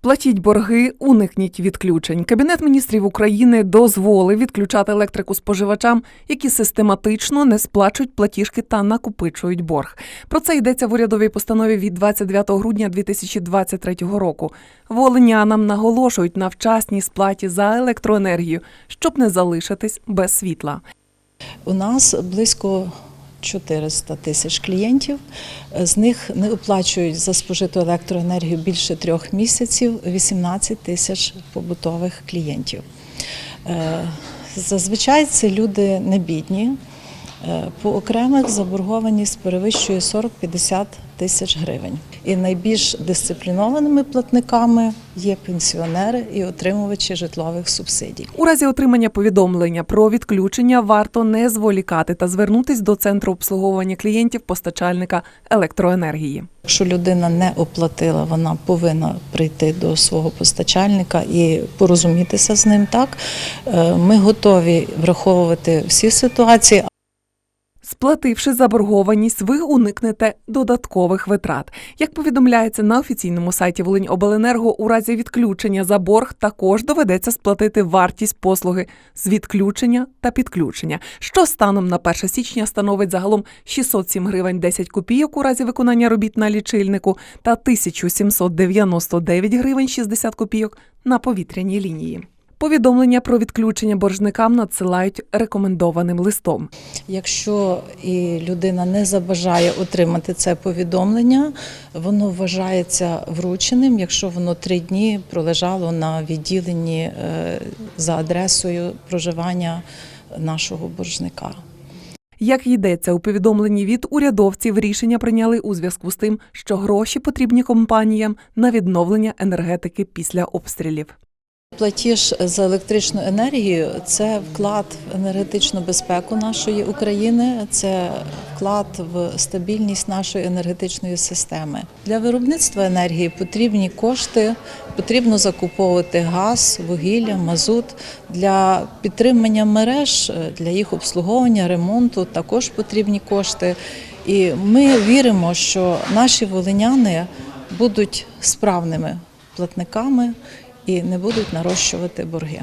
Сплатіть борги, уникніть відключень. Кабінет міністрів України дозволив відключати електрику споживачам, які систематично не сплачують платіжки та накопичують борг. Про це йдеться в урядовій постанові від 29 грудня 2023 року. Волинянам наголошують на вчасній сплаті за електроенергію, щоб не залишитись без світла. У нас близько 400 тисяч клієнтів. З них не оплачують за спожиту електроенергію більше трьох місяців 18 тисяч побутових клієнтів. Е, Зазвичай це люди не бідні. Е, По окремих заборгованість перевищує 40-50 тисяч гривень. І найбільш дисциплінованими платниками є пенсіонери і отримувачі житлових субсидій. У разі отримання повідомлення про відключення варто не зволікати та звернутись до центру обслуговування клієнтів постачальника електроенергії. Якщо людина не оплатила, вона повинна прийти до свого постачальника і порозумітися з ним. Так Е, ми готові враховувати всі ситуації. Сплативши заборгованість, ви уникнете додаткових витрат. Як повідомляється на офіційному сайті Волиньобленерго, у разі відключення за борг також доведеться сплатити вартість послуги з відключення та підключення, що станом на 1 січня становить загалом 607 гривень 10 копійок у разі виконання робіт на лічильнику та 1799 гривень 60 копійок на повітряній лінії. Повідомлення про відключення боржникам надсилають рекомендованим листом. Якщо і людина не забажає отримати це повідомлення, воно вважається врученим, якщо воно три дні пролежало на відділенні е, за адресою проживання нашого боржника. Як йдеться у повідомленні від урядовців, рішення прийняли у зв'язку з тим, що гроші потрібні компаніям на відновлення енергетики після обстрілів. Платіж за електричну енергію це вклад в енергетичну безпеку нашої України, це вклад в стабільність нашої енергетичної системи. Для виробництва енергії потрібні кошти, потрібно закуповувати газ, вугілля, мазут. Для підтримання мереж, для їх обслуговування, ремонту також потрібні кошти. І ми віримо, що наші волиняни будуть справними платниками і не будуть нарощувати борги.